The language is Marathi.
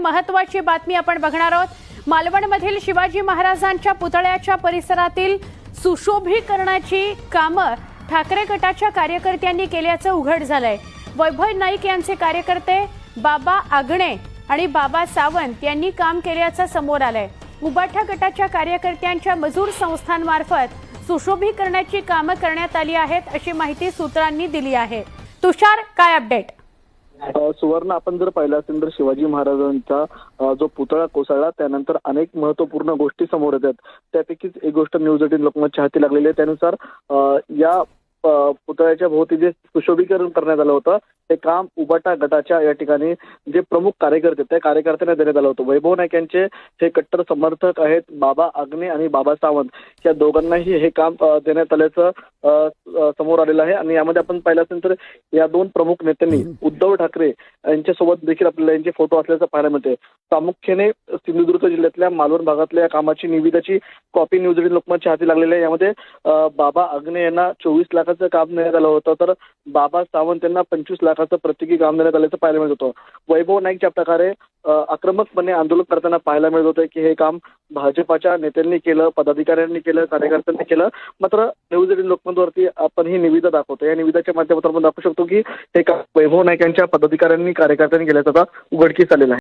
महत्वाची बातमी आपण बघणार आहोत. मालवणमधील शिवाजी महाराजांच्या पुतळ्याच्या परिसरातील सुशोभीकरणाची कामं ठाकरे गटाच्या कार्यकर्त्यांनी केल्याचं उघड झालंय. वैभव नाईक यांचे कार्यकर्ते बाबा आगणे आणि बाबा सावंत यांनी काम केल्याचं समोर आलंय. उबाठा गटाच्या कार्यकर्त्यांच्या मजूर संस्थांमार्फत सुशोभीकरणाची कामं करण्यात आली आहेत अशी माहिती सूत्रांनी दिली आहे. तुषार काय अपडेट? सुवर्ण आपण जर पाहिलं असेल तर शिवाजी महाराजांचा जो पुतळा कोसळला त्यानंतर अनेक महत्त्वपूर्ण गोष्टी समोर येतात. त्यापैकीच एक गोष्ट न्यूज एटीन लोकमत चाहती लागलेली आहे. त्यानुसार या पुतळ्याच्या भोवती जे सुशोभीकरण करण्यात आलं होतं. ते काम उबाटा गटाच्या या ठिकाणी जे प्रमुख कार्यकर्ते त्या कार्यकर्त्यांना देण्यात आलं होतं. वैभव नाईक यांचे हे कट्टर समर्थक आहेत बाबा आग्ने आणि बाबा सावंत. या दोघांनाही हे काम देण्यात आल्याचं समोर आलेलं आहे. आणि यामध्ये आपण पाहिलं असेल तर या दोन प्रमुख नेत्यांनी उद्धव ठाकरे यांच्यासोबत देखील आपल्याला यांचे फोटो असल्याचं पाहायला मिळते प्रामुख्याने सिंधुदुर्ग जिल्ह्यातल्या मालवण भागातल्या या कामाची निविदाची कॉपी न्यूज लोकमतच्या हाती लागलेली आहे. यामध्ये बाबा आग्ने यांना चोवीस लाखाचं काम देण्यात आलं होतं. तर बाबा सावंत यांना पंचवीस लाखाचं प्रत्येकी काम देण्यात आल्याचं पाहायला मिळत होतं. वैभव नाईकच्या प्रकारे आक्रमकपणे आंदोलन करताना पाहायला मिळत होतं की हे काम भाजपाच्या नेत्यांनी केलं पदाधिकाऱ्यांनी केलं कार्यकर्त्यांनी केलं. मात्र न्यूज एटीन लोकमतवरती आपण ही निविदा दाखवतो. या निविदाच्या माध्यमातून आपण दाखवू शकतो की हे काम वैभव नाईक यांच्या पदाधिकाऱ्यांनी कार्यकर्त्यांनी केल्याचं आता उघडकीस आलेलं आहे.